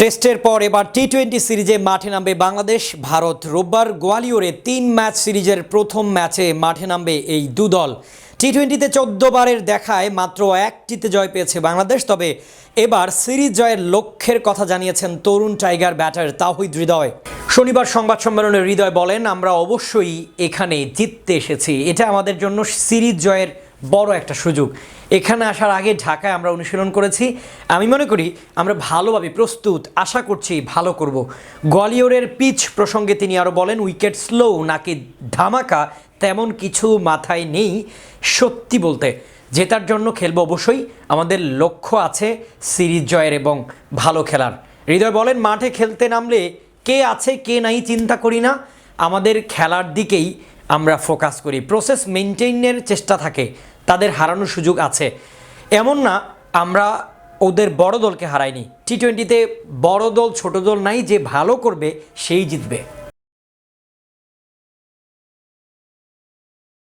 টেস্টের পর এবার টি টোয়েন্টি সিরিজে মাঠে নামবে বাংলাদেশ। ভারত রোববার গোয়ালিয়রে তিন ম্যাচ সিরিজের প্রথম ম্যাচে মাঠে নামবে এই দু দল টি টোয়েন্টিতে চোদ্দ বারের দেখায় মাত্র একটিতে জয় পেয়েছে বাংলাদেশ, তবে এবার সিরিজ জয়ের লক্ষ্যের কথা জানিয়েছেন তরুণ টাইগার ব্যাটার তাহিদ হৃদয়। শনিবার সংবাদ সম্মেলনে হৃদয় বলেন, আমরা অবশ্যই এখানে জিততে এসেছি। এটা আমাদের জন্য সিরিজ জয়ের বড় একটা সুযোগ। এখানে আসার আগে ঢাকায় আমরা অনুশীলন করেছি। আমি মনে করি আমরা ভালোভাবে প্রস্তুত, আশা করছি ভালো করব। গোয়ালিয়রের পিচ প্রসঙ্গে তিনি আরও বলেন, উইকেট স্লো নাকি ধামাকা তেমন কিছু মাথায় নেই সত্যি বলতে। জেতার জন্য খেলব অবশ্যই। আমাদের লক্ষ্য আছে সিরিজ জয়ের এবং ভালো খেলার। হৃদয় বলেন, মাঠে খেলতে নামলে কে আছে কে নাই চিন্তা করি না। আমাদের খেলার দিকেই আমরা ফোকাস করি। প্রসেস মেনটেইনের চেষ্টা থাকে। তাদের হারানোর সুযোগ আছে। এমন না, আমরা ওদের বড় দলকে হারাইনি। টি টোয়েন্টিতে বড় দল, ছোট দল নাই যে ভালো করবে, সেই জিতবে।